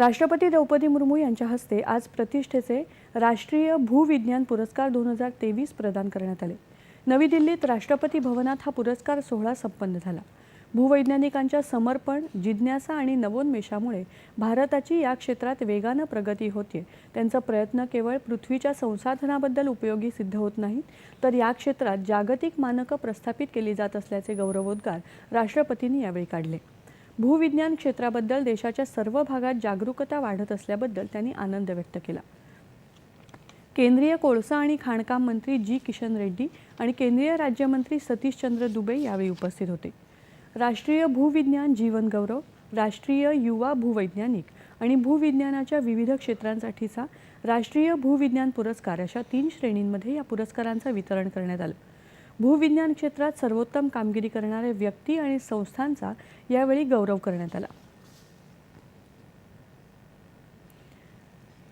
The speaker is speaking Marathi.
राष्ट्रपती द्रौपदी मुर्मू यांच्या हस्ते आज प्रतिष्ठेचे राष्ट्रीय भूविज्ञान पुरस्कार दोन हजार तेवीस प्रदान करण्यात आले. नवी दिल्लीत राष्ट्रपती भवनात हा पुरस्कार सोहळा संपन्न झाला. भूवैज्ञानिकांच्या समर्पण जिज्ञासा आणि नवोन्मेषामुळे भारताची या क्षेत्रात वेगानं प्रगती होते त्यांचा प्रयत्न केवळ पृथ्वीच्या संसाधनाबद्दल उपयोगी सिद्ध होत नाहीत तर या क्षेत्रात जागतिक मानकं प्रस्थापित केली जात असल्याचे गौरवोद्गार राष्ट्रपतींनी यावेळी काढले. भूविज्ञान क्षेत्राबद्दल देशाच्या सर्व भागात जागरूकता वाढत असल्याबद्दल त्यांनी आनंद व्यक्त केला. केंद्रीय कोळसा आणि खाणकाम मंत्री जी. किशन रेड्डी आणि केंद्रीय राज्यमंत्री सतीशचंद्र दुबे यावेळी उपस्थित होते. राष्ट्रीय भूविज्ञान जीवनगौरव राष्ट्रीय युवा भूवैज्ञानिक आणि भूविज्ञानाच्या विविध क्षेत्रांसाठीचा राष्ट्रीय भूविज्ञान पुरस्कार अशा तीन श्रेणींमध्ये या पुरस्कारांचं वितरण करण्यात आलं. भूविज्ञान क्षेत्रात सर्वोत्तम कामगिरी करणाऱ्या व्यक्ती आणि संस्थांचा यावेळी गौरव करण्यात आला.